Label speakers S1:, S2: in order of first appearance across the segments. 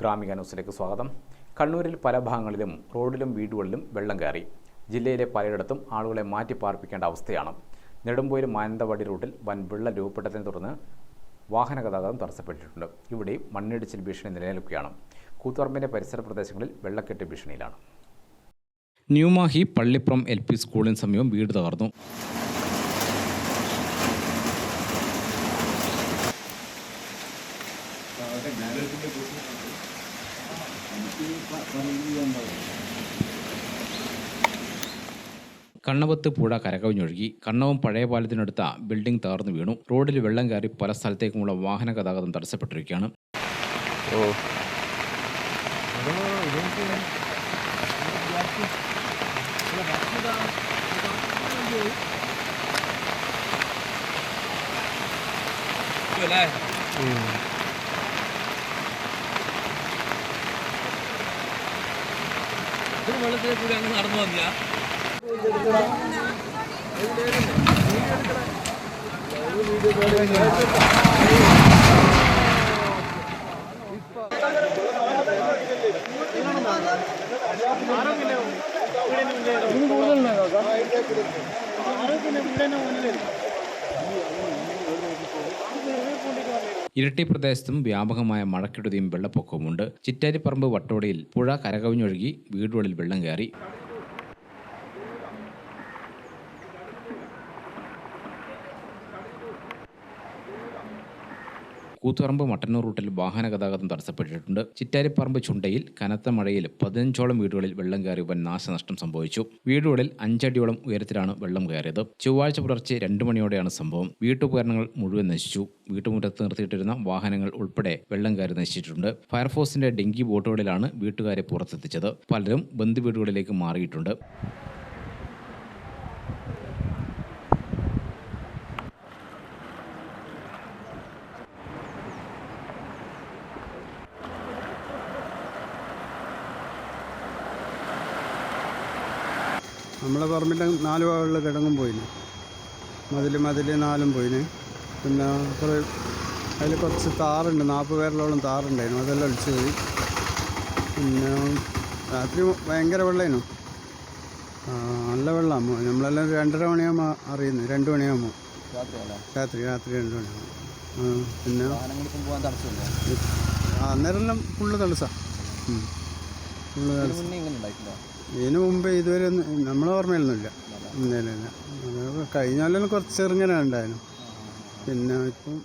S1: ഗ്രാമിക ന്യൂസിലേക്ക് സ്വാഗതം. കണ്ണൂരിൽ പല ഭാഗങ്ങളിലും റോഡിലും വീടുകളിലും വെള്ളം കയറി. ജില്ലയിലെ പലയിടത്തും ആളുകളെ മാറ്റി പാർപ്പിക്കേണ്ട അവസ്ഥയാണ്. നെടുമ്പോയിൽ മാനന്തവാടി റൂട്ടിൽ വൻ വെള്ളം രൂപപ്പെട്ടതിനെ തുടർന്ന് വാഹന ഗതാഗതം തടസ്സപ്പെട്ടിട്ടുണ്ട്. ഇവിടെയും മണ്ണിടിച്ചിൽ ഭീഷണി നിലനിൽക്കുകയാണ്. കൂത്തുപറമ്പിന്റെ പരിസര പ്രദേശങ്ങളിൽ വെള്ളക്കെട്ട് ഭീഷണിയിലാണ്. ന്യൂമാഹി പള്ളിപ്പുറം എൽ പി സ്കൂളിന് സമീപം വീട് തകർന്നു. കണ്ണവത്ത് പുഴ കരകവിഞ്ഞൊഴുകി. കണ്ണവും പഴയ പാലത്തിനടുത്ത ബിൽഡിംഗ് തകർന്നു വീണു. റോഡിൽ വെള്ളം കയറി പല സ്ഥലത്തേക്കുമുള്ള വാഹന ഗതാഗതം തടസ്സപ്പെട്ടിരിക്കുകയാണ്.
S2: വെള്ളത്തിലെ കൂടി അങ്ങ് നടന്നു വന്നിയാ
S1: ഇരട്ടി പ്രദേശത്തും വ്യാപകമായ മഴക്കെടുതിയും വെള്ളപ്പൊക്കവുമുണ്ട്. ചിറ്റാരിപ്പറമ്പ് വട്ടോടിയിൽ പുഴ കരകവിഞ്ഞൊഴുകി വീടുകളിൽ വെള്ളം കയറി. കൂത്തുപറമ്പ് മട്ടന്നൂർ റൂട്ടിൽ വാഹന ഗതാഗതം തടസ്സപ്പെട്ടിട്ടുണ്ട്. ചിറ്റാരിപ്പറമ്പ് ചുണ്ടയിൽ കനത്ത മഴയിൽ പതിനഞ്ചോളം വീടുകളിൽ വെള്ളം കയറി വൻ നാശനഷ്ടം സംഭവിച്ചു. വീടുകളിൽ അഞ്ചടിയോളം ഉയരത്തിലാണ് വെള്ളം കയറിയത്. ചൊവ്വാഴ്ച പുലർച്ചെ രണ്ടു മണിയോടെയാണ് സംഭവം. വീട്ടുപകരണങ്ങൾ മുഴുവൻ നശിച്ചു. വീട്ടുമുറ്റത്ത് നിർത്തിയിട്ടിരുന്ന വാഹനങ്ങൾ ഉൾപ്പെടെ വെള്ളം കയറി നശിച്ചിട്ടുണ്ട്. ഫയർഫോഴ്സിന്റെ ഡെങ്കി ബോട്ടുകളിലാണ് വീട്ടുകാരെ പുറത്തെത്തിച്ചത്. പലരും ബന്ധുവീടുകളിലേക്ക് മാറിയിട്ടുണ്ട്.
S3: നമ്മളെ പറമ്പിന്റെ നാല് ഭാഗങ്ങളിൽ കിടങ്ങും പോയിന്. മതിൽ മതിൽ നാലും പോയിന്. പിന്നെ കുറേ അതിൽ കുറച്ച് താറുണ്ട്. നാൽപ്പത് പേരിലോളം താറുണ്ടായിരുന്നു. അതെല്ലാം ഒളിച്ചു പോയി. പിന്നെ രാത്രി ഭയങ്കര വെള്ളമായിരുന്നു നല്ല വെള്ളം. നമ്മളെല്ലാം രണ്ടര മണിയാകുമ്പോൾ അറിയുന്നു. രണ്ട് മണിയാകുമ്പോൾ രാത്രി രാത്രി രണ്ട് മണിയാകുമ്പോൾ പിന്നെ അന്നേരം എല്ലാം ഫുള്ള് തടസ്സാണ് ഫുള്ള് തടസ്സം. ഇതിനു മുമ്പ് ഇതുവരെ നമ്മളെ ഓർമ്മയിലൊന്നുമില്ല. അത് കഴിഞ്ഞ കൊല്ലം കുറച്ച് ചെറുങ്ങനെ പിന്നെ ഇപ്പം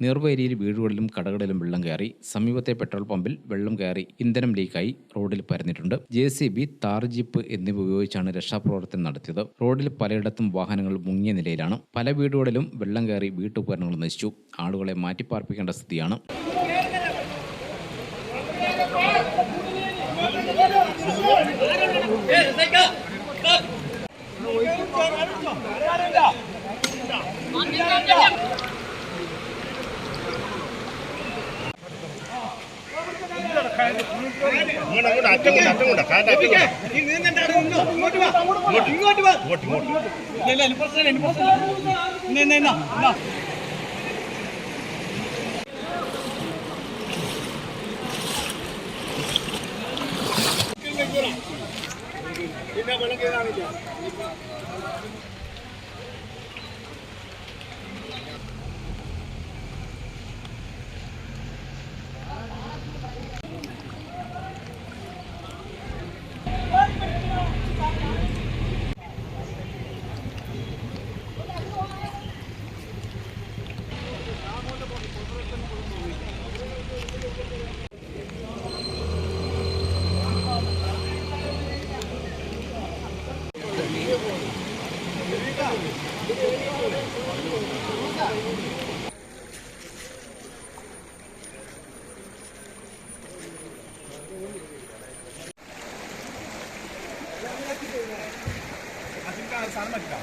S1: നീർവേലിയിൽ വീടുകളിലും കടകളിലും വെള്ളം കയറി സമീപത്തെ പെട്രോൾ പമ്പിൽ വെള്ളം കയറി ഇന്ധനം ലീക്കായി റോഡിൽ പരന്നിട്ടുണ്ട്. J C B Thar jeep എന്നിവ ഉപയോഗിച്ചാണ് രക്ഷാപ്രവർത്തനം നടത്തിയത്. റോഡിൽ പലയിടത്തും വാഹനങ്ങൾ മുങ്ങിയ നിലയിലാണ്. പല വീടുകളിലും വെള്ളം കയറി വീട്ടുപകരണങ്ങൾ നശിച്ചു. ആളുകളെ മാറ്റിപ്പാർപ്പിക്കേണ്ട സ്ഥിതിയാണ്. ഇങ്ങോട്ട് വാ.
S4: പിന്നെ വെള്ളം കയറാനില്ല സാധനം വെക്കാം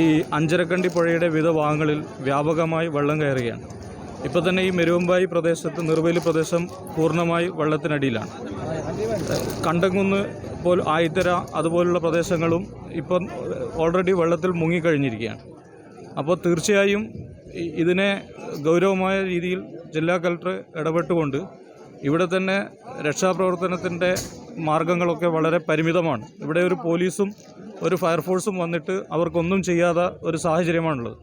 S4: ഈ അഞ്ചരക്കണ്ടി പുഴയുടെ വിവിധ ഭാഗങ്ങളിൽ വ്യാപകമായി വെള്ളം കയറുകയാണ്. ഇപ്പോൾ തന്നെ ഈ മെരുവമ്പായി പ്രദേശത്ത് നിർവേലി പ്രദേശം പൂർണമായി വെള്ളത്തിനടിയിലാണ്. കണ്ടങ്കുന്ന് പോൽ ആയിത്തര അതുപോലുള്ള പ്രദേശങ്ങളും ഇപ്പം ഓൾറെഡി വെള്ളത്തിൽ മുങ്ങിക്കഴിഞ്ഞിരിക്കുകയാണ്. അപ്പോൾ തീർച്ചയായും ഇതിനെ ഗൗരവമായ രീതിയിൽ ജില്ലാ കലക്ടർ ഇടപെട്ടുകൊണ്ട് ഇവിടെ തന്നെ രക്ഷാപ്രവർത്തനത്തിന്റെ മാർഗങ്ങളൊക്കെ വളരെ പരിമിതമാണ്. ഇവിടെ ഒരു പോലീസും ഒരു ഫയർഫോഴ്സും വന്നിട്ട് അവർക്കൊന്നും ചെയ്യാത്ത ഒരു സാഹചര്യമാണുള്ളത്.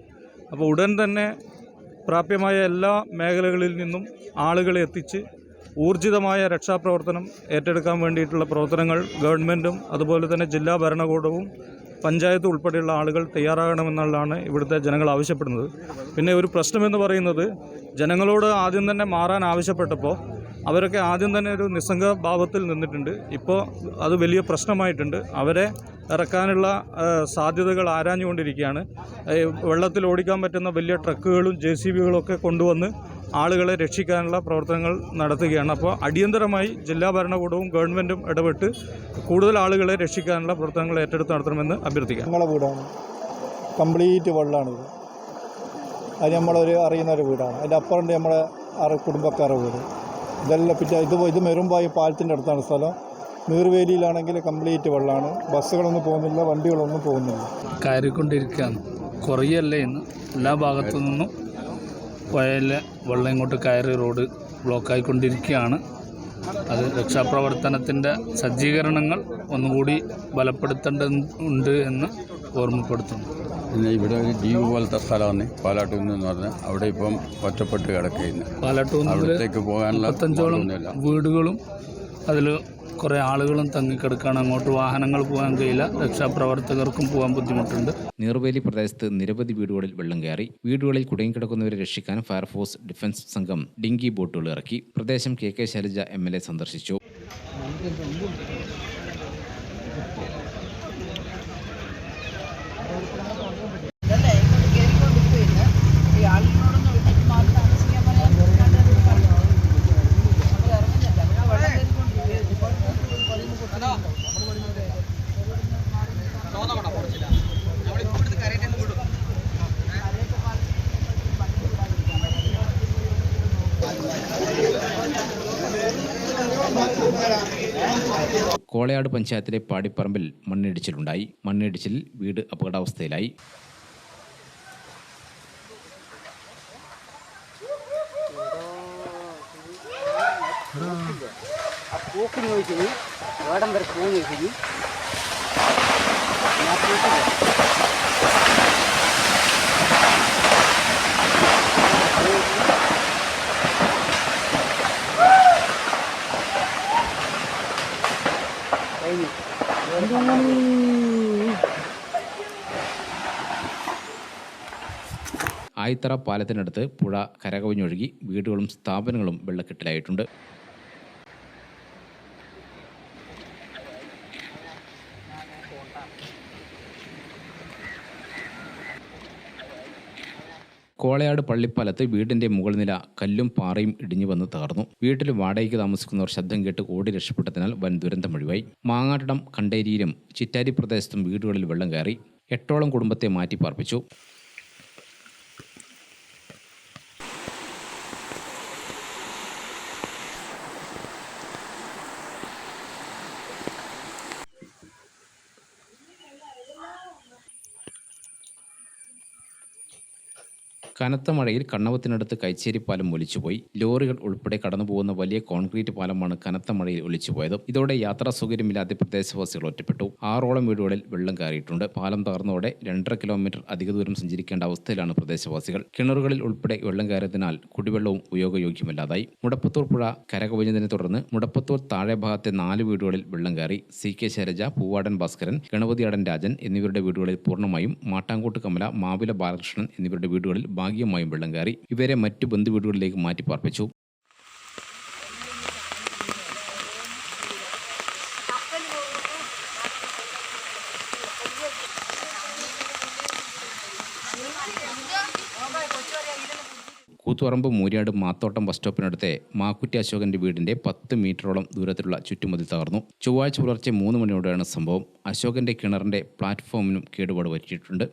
S4: അപ്പോൾ ഉടൻ തന്നെ പ്രാപ്യമായ എല്ലാ മേഖലകളിൽ നിന്നും ആളുകളെ എത്തിച്ച് ഊർജിതമായ രക്ഷാപ്രവർത്തനം ഏറ്റെടുക്കാൻ വേണ്ടിയിട്ടുള്ള പ്രവർത്തനങ്ങൾ ഗവൺമെന്റും അതുപോലെ തന്നെ ജില്ലാ ഭരണകൂടവും പഞ്ചായത്ത് ഉൾപ്പെടെയുള്ള ആളുകൾ തയ്യാറാകണമെന്നുള്ളതാണ് ഇവിടുത്തെ ജനങ്ങൾ ആവശ്യപ്പെടുന്നത്. പിന്നെ ഒരു പ്രശ്നമെന്ന് പറയുന്നത് ജനങ്ങളോട് ആദ്യം തന്നെ മാറാൻ ആവശ്യപ്പെട്ടപ്പോൾ അവരൊക്കെ ആദ്യം തന്നെ ഒരു നിസ്സംഗ ഭാവത്തിൽ നിന്നിട്ടുണ്ട്. ഇപ്പോൾ അത് വലിയ പ്രശ്നമായിട്ടുണ്ട്. അവരെ ഇറക്കാനുള്ള സാധ്യതകൾ ആരാഞ്ഞുകൊണ്ടിരിക്കുകയാണ്. വെള്ളത്തിൽ ഓടിക്കാൻ പറ്റുന്ന വലിയ ട്രക്കുകളും ജെ സി ബികളും ഒക്കെ കൊണ്ടുവന്ന് ആളുകളെ രക്ഷിക്കാനുള്ള പ്രവർത്തനങ്ങൾ നടത്തുകയാണ്. അപ്പോൾ അടിയന്തരമായി ജില്ലാ ഭരണകൂടവും ഗവൺമെന്റും ഇടപെട്ട് കൂടുതൽ ആളുകളെ രക്ഷിക്കാനുള്ള പ്രവർത്തനങ്ങൾ ഏറ്റെടുത്ത് നടത്തണമെന്ന് അഭ്യർത്ഥിക്കാം.
S5: നമ്മളെ വീടാണ്. കംപ്ലീറ്റ് വെള്ളമാണിത് അത് നമ്മളൊരു അറിയുന്ന ഒരു വീടാണ്. അതിന്റെ അപ്പുറം നമ്മുടെ അറ കുടുംബക്കാരുടെ വീട്. ഇതെല്ലാം പിന്നെ ഇത് ഇത് മെറുമ്പായി പാലത്തിന്റെ അടുത്താണ് സ്ഥലം. നീർവേലിയിലാണെങ്കിൽ കംപ്ലീറ്റ് വെള്ളമാണ് ബസ്സുകളൊന്നും പോകുന്നില്ല വണ്ടികളൊന്നും പോകുന്നില്ല.
S6: കയറിക്കൊണ്ടിരിക്കുകയാണ്. കുറയല്ലേ ഇന്ന്? എല്ലാ ഭാഗത്തു നിന്നും പുഴയിലെ വെള്ളം ഇങ്ങോട്ട് കയറി റോഡ് ബ്ലോക്കായിക്കൊണ്ടിരിക്കുകയാണ് അത് രക്ഷാപ്രവർത്തനത്തിന്റെ സജ്ജീകരണങ്ങൾ ഒന്നുകൂടി ബലപ്പെടുത്തേണ്ടതുണ്ട് എന്ന് ഓർമ്മപ്പെടുത്തുന്നു.
S7: പിന്നെ ഇവിടെ ഒരു ദ്വീപ് പോലത്തെ സ്ഥലമാണ് പാലാട്ടുകുന്ന് എന്ന് പറഞ്ഞാൽ അവിടെ ഇപ്പം ഒറ്റപ്പെട്ട് കിടക്കുകയാണ്.
S6: പാലാട്ടൂന്ന്
S7: അവിടത്തേക്ക് പോകാനുള്ള
S6: വീടുകളും അതിൽ കുറേ ആളുകളും തങ്ങിക്കിടക്കുകയാണ് അങ്ങോട്ട് വാഹനങ്ങൾ പോകാൻ കഴിയില്ല. രക്ഷാപ്രവർത്തകർക്കും പോകാൻ ബുദ്ധിമുട്ടുണ്ട്.
S1: നീർവേലി പ്രദേശത്ത് നിരവധി വീടുകളിൽ വെള്ളം കയറി. വീടുകളിൽ കുടുങ്ങിക്കിടക്കുന്നവരെ രക്ഷിക്കാൻ ഫയർഫോഴ്സ് ഡിഫൻസ് സംഘം ഡിങ്കി ബോട്ടുകൾ ഇറക്കി. പ്രദേശം കെ കെ ശൈലജ എം സന്ദർശിച്ചു. കോളയാട് പഞ്ചായത്തിലെ പാടിപ്പറമ്പിൽ മണ്ണിടിച്ചിലുണ്ടായി. മണ്ണിടിച്ചിലിൽ വീട് അപകടാവസ്ഥയിലായി. ആയിത്തറ പാലത്തിനടുത്ത് പുഴ കരകവിഞ്ഞൊഴുകി വീടുകളും സ്ഥാപനങ്ങളും വെള്ളക്കെട്ടിലായിട്ടുണ്ട്. കോളയാട് പള്ളിപ്പാലത്ത് വീടിന്റെ മുകൾ നില കല്ലും പാറയും ഇടിഞ്ഞു വന്ന് തകർന്നു. വീട്ടിൽ വാടകയ്ക്ക് താമസിക്കുന്നവർ ശബ്ദം കേട്ട് ഓടി രക്ഷപ്പെട്ടതിനാൽ വൻ ദുരന്തമൊഴിവായി മാങ്ങാട്ടടം കണ്ടേരിയിലും ചിറ്റാരി പ്രദേശത്തും വീടുകളിൽ വെള്ളം കയറി. എട്ടോളം കുടുംബത്തെ മാറ്റി കനത്ത മഴയിൽ കണ്ണവത്തിനടുത്ത് കൈച്ചേരി പാലം ഒലിച്ചുപോയി. ലോറികൾ ഉൾപ്പെടെ കടന്നുപോകുന്ന വലിയ കോൺക്രീറ്റ് പാലമാണ് കനത്ത മഴയിൽ ഒലിച്ചുപോയത്. ഇതോടെ യാത്രാ സൗകര്യമില്ലാതെ പ്രദേശവാസികൾ ഒറ്റപ്പെട്ടു. ആറോളം വീടുകളിൽ വെള്ളം കയറിയിട്ടുണ്ട്. പാലം തകർന്നതോടെ രണ്ടര കിലോമീറ്റർ അധിക ദൂരം സഞ്ചരിക്കേണ്ട അവസ്ഥയിലാണ് പ്രദേശവാസികൾ. കിണറുകളിൽ ഉൾപ്പെടെ വെള്ളം കയറിയതിനാൽ കുടിവെള്ളവും ഉപയോഗയോഗ്യമല്ലാതായി. മുടപ്പത്തൂർ പുഴ കരകവിഞ്ഞതിനെ തുടർന്ന് മുടപ്പത്തൂർ താഴെ ഭാഗത്തെ നാല് വീടുകളിൽ വെള്ളം കയറി. സി കെ ശൈലജ പൂവാടൻ ഭാസ്കരൻ ഗണപതിയാടൻ രാജൻ എന്നിവരുടെ വീടുകളിൽ പൂർണമായും മാട്ടാങ്കോട്ട് കമല മാവില ബാലകൃഷ്ണൻ എന്നിവരുടെ വീടുകളിൽ ഭാഗികമായും വെള്ളം കയറി ഇവരെ മറ്റു ബന്ധുവീടുകളിലേക്ക് മാറ്റി പാർപ്പിച്ചു. കൂത്തുപറമ്പ് മൂര്യാട് മാത്തോട്ടം ബസ് സ്റ്റോപ്പിനടുത്തെ മാക്കുറ്റി അശോകന്റെ വീടിന്റെ പത്ത് മീറ്ററോളം ദൂരത്തിലുള്ള ചുറ്റുമതിൽ തകർന്നു. ചൊവ്വാഴ്ച പുലർച്ചെ മൂന്ന് മണിയോടെയാണ് സംഭവം. അശോകന്റെ കിണറിന്റെ പ്ലാറ്റ്ഫോമിനും കേടുപാട് പറ്റിയിട്ടുണ്ട്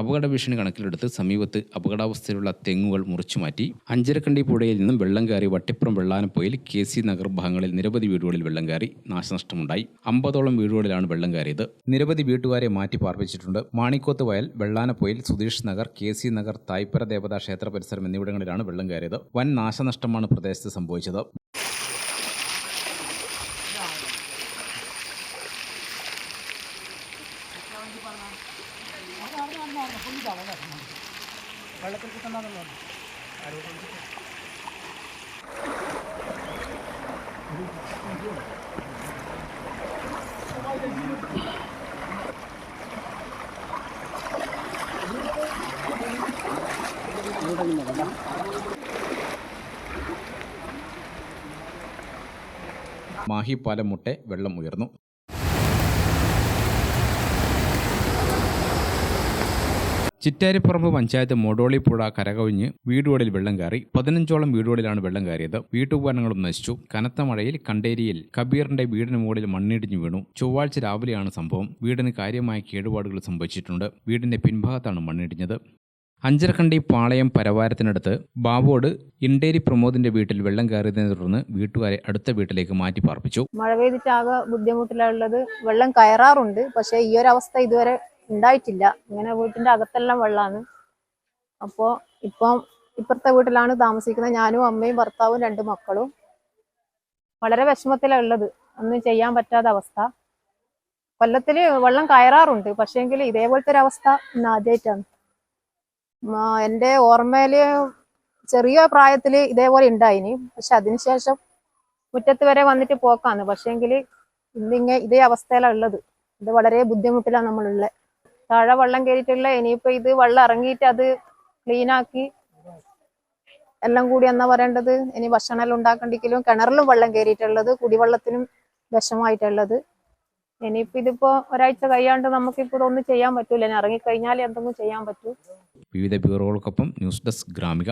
S1: അപകട ഭീഷണി കണക്കിലെടുത്ത് സമീപത്ത് അപകടാവസ്ഥയിലുള്ള തെങ്ങുകൾ മുറിച്ചുമാറ്റി അഞ്ചരക്കണ്ടി പുഴയിൽ നിന്നും വെള്ളം കയറി വട്ടിപ്പുറം വെള്ളാനപ്പൊയിൽ കെ സി നഗർ ഭാഗങ്ങളിൽ നിരവധി വീടുകളിൽ വെള്ളം കയറി നാശനഷ്ടമുണ്ടായി. അമ്പതോളം വീടുകളിലാണ് വെള്ളം കയറിയത്. നിരവധി വീട്ടുകാരെ മാറ്റി പാർപ്പിച്ചിട്ടുണ്ട്. മാണിക്കോത്ത് വയൽ വെള്ളാനപ്പൊയിൽ സുധീഷ് നഗർ കെ സി നഗർ തായ്പര ദേവതാ ക്ഷേത്ര പരിസരം എന്നിവിടങ്ങളിലാണ് വെള്ളം കയറിയത്. വൻ നാശനഷ്ടമാണ് പ്രദേശത്ത് സംഭവിച്ചത്. മാഹി പാലം മുട്ടെ വെള്ളം ഉയർന്നു. ചിറ്റാരിപ്പറമ്പ് പഞ്ചായത്ത് മൊടോളി കരകവിഞ്ഞ് വീടുകളിൽ വെള്ളം കയറി. പതിനഞ്ചോളം വീടുകളിലാണ് വെള്ളം കയറിയത്. വീട്ടുപകരണങ്ങളും നശിച്ചു. കനത്ത മഴയിൽ കണ്ടേരിയിൽ കബീറിന്റെ വീടിന് മുകളിൽ മണ്ണിടിഞ്ഞു വീണു. ചൊവ്വാഴ്ച രാവിലെയാണ് സംഭവം. വീടിന് കാര്യമായ കേടുപാടുകൾ സംഭവിച്ചിട്ടുണ്ട്. വീടിന്റെ പിൻഭാഗത്താണ് മണ്ണിടിഞ്ഞത്. അഞ്ചരക്കണ്ടി പാളയം പരവാരത്തിനടുത്ത് ബാബോട് ഇണ്ടേരി പ്രമോദിന്റെ വീട്ടിൽ വെള്ളം കയറിയതിനെ തുടർന്ന് വീട്ടുകാരെ അടുത്ത വീട്ടിലേക്ക് മാറ്റി പാർപ്പിച്ചു.
S8: മഴ പെയ്തിട്ടാകെ ബുദ്ധിമുട്ടിലുള്ളത് വെള്ളം കയറാറുണ്ട്. പക്ഷേ ഈ ഒരു അവസ്ഥ ഇതുവരെ ഉണ്ടായിട്ടില്ല. ഇങ്ങനെ വീട്ടിന്റെ അകത്തെല്ലാം വെള്ളമാണ് അപ്പോൾ ഇപ്പം ഇപ്പുറത്തെ വീട്ടിലാണ് താമസിക്കുന്നത്. ഞാനും അമ്മയും ഭർത്താവും രണ്ട് മക്കളും. വളരെ വിഷമത്തിലാണ് ഉള്ളത് ഒന്നും ചെയ്യാൻ പറ്റാത്ത അവസ്ഥ. കൊല്ലത്തിൽ വെള്ളം കയറാറുണ്ട്. പക്ഷേങ്കിൽ ഇതേപോലത്തെ ഒരു അവസ്ഥ ഇന്ന് ആദ്യമായിട്ടാണ് എന്റെ ഓർമ്മയിൽ ചെറിയ പ്രായത്തിൽ ഇതേപോലെ ഉണ്ടായിനി പക്ഷെ അതിനുശേഷം മുറ്റത്ത് വരെ വന്നിട്ട് പോക്കാണ് പക്ഷേങ്കിൽ ഇന്നിങ്ങനെ ഇതേ അവസ്ഥയിലാണ് ഉള്ളത് ഇത് വളരെ ബുദ്ധിമുട്ടിലാണ് നമ്മളുള്ളത് താഴെ വെള്ളം കയറിയിട്ടുള്ള ഇനിയിപ്പോ ഇത് വെള്ളം ഇറങ്ങിയിട്ട് അത് ക്ലീനാക്കി എല്ലാം കൂടി എന്നാ പറയേണ്ടത്? ഇനി ഭക്ഷണം എല്ലാം ഉണ്ടാക്കണ്ടെങ്കിലും കിണറിലും വെള്ളം കയറിയിട്ടുള്ളത് കുടിവെള്ളത്തിനും വിഷമായിട്ടുള്ളത് ഇനിയിപ്പോ ഇതിപ്പോ ഒരാഴ്ച കഴിയാണ്ട് നമുക്കിപ്പോ ഇതൊന്നും ചെയ്യാൻ പറ്റൂല. ഇറങ്ങി കഴിഞ്ഞാൽ എന്തെങ്കിലും ചെയ്യാൻ പറ്റൂ.
S1: വിവിധ ബ്യൂറോകൾക്കൊപ്പം ന്യൂസ് ഡെസ്ക് ഗ്രാമിക.